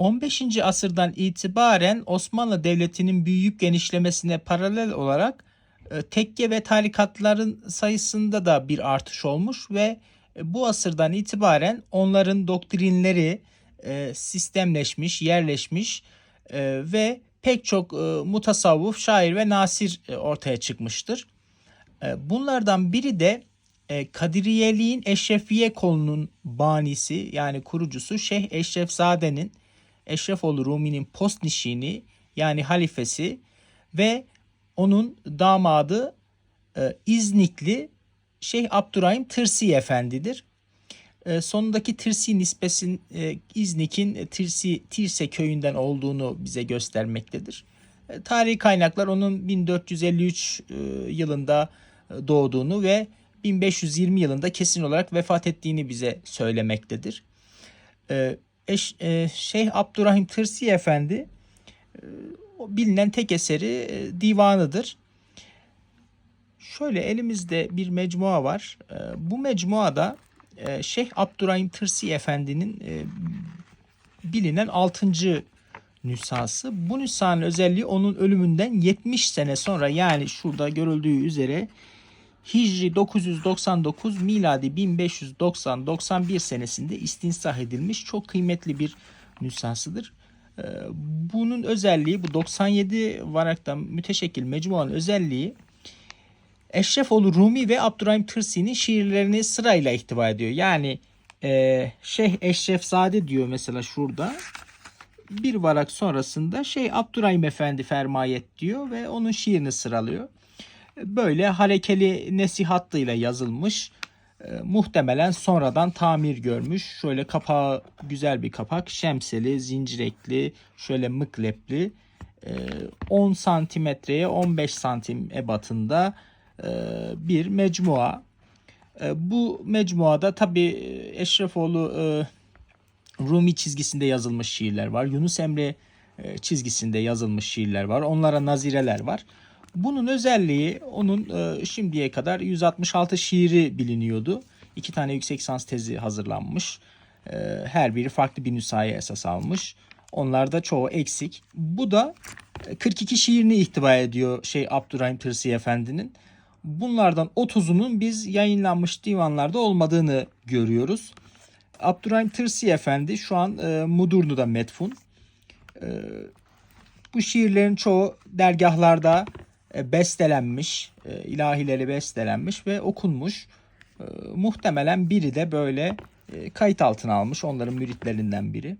15. asırdan itibaren Osmanlı Devleti'nin büyüyüp genişlemesine paralel olarak e, tekke ve tarikatların sayısında da bir artış olmuş ve e, bu asırdan itibaren onların doktrinleri e, sistemleşmiş, yerleşmiş ve pek çok mutasavvuf, şair ve nasir ortaya çıkmıştır. Bunlardan biri de Kadiriyeliğin Eşrefiye kolunun banisi yani kurucusu Şeyh Eşrefzade'nin Eşrefoğlu Rumi'nin postnişini yani halifesi ve onun damadı e, İznikli Şeyh Abdurrahim Tırsi Efendi'dir. E, sonundaki Tirsi nispesin e, İznik'in Tirsi Tirse köyünden olduğunu bize göstermektedir. E, tarihi kaynaklar onun 1453 e, yılında e, doğduğunu ve 1520 yılında kesin olarak vefat ettiğini bize söylemektedir. E, eş, e, Şeyh Abdurrahim Tırsi Efendi e, bilinen tek eseri e, divanıdır. Şöyle elimizde bir mecmua var. E, bu mecmuada e, Şeyh Abdurrahim Tırsi Efendi'nin e, bilinen 6. nüshası. Bu nüshanın özelliği onun ölümünden 70 sene sonra yani şurada görüldüğü üzere Hicri 999 miladi 1590-91 senesinde istinsah edilmiş çok kıymetli bir nüshasıdır. Ee, Bunun özelliği bu 97 varaktan müteşekkil mecmuanın özelliği Eşrefoğlu Rumi ve Abdurrahim Tırsi'nin şiirlerini sırayla ihtiva ediyor. Yani e, Şeyh Eşrefzade diyor mesela şurada. Bir varak sonrasında Şeyh Abdurrahim Efendi fermayet diyor ve onun şiirini sıralıyor. Böyle harekeli nesihatlıyla yazılmış. E, muhtemelen sonradan tamir görmüş. Şöyle kapağı güzel bir kapak. Şemseli, zincirekli, şöyle mıklepli. E, 10 santimetreye 15 santim ebatında e, bir mecmua. E, bu mecmuada tabi Eşrefoğlu e, Rumi çizgisinde yazılmış şiirler var. Yunus Emre e, çizgisinde yazılmış şiirler var. Onlara nazireler var. Bunun özelliği onun e, şimdiye kadar 166 şiiri biliniyordu. İki tane yüksek lisans tezi hazırlanmış. E, Her biri farklı bir nüshaya esas almış. Onlarda çoğu eksik. Bu da e, 42 şiirini ihtiva ediyor şey Abdurrahim Tırsi Efendi'nin. Bunlardan 30'unun biz yayınlanmış divanlarda olmadığını görüyoruz. Abdurrahim Tırsi Efendi şu an e, Mudurnu'da metfun. E, bu şiirlerin çoğu dergahlarda bestelenmiş, e, ilahileri bestelenmiş ve okunmuş. E, muhtemelen biri de böyle e, kayıt altına almış onların müritlerinden biri.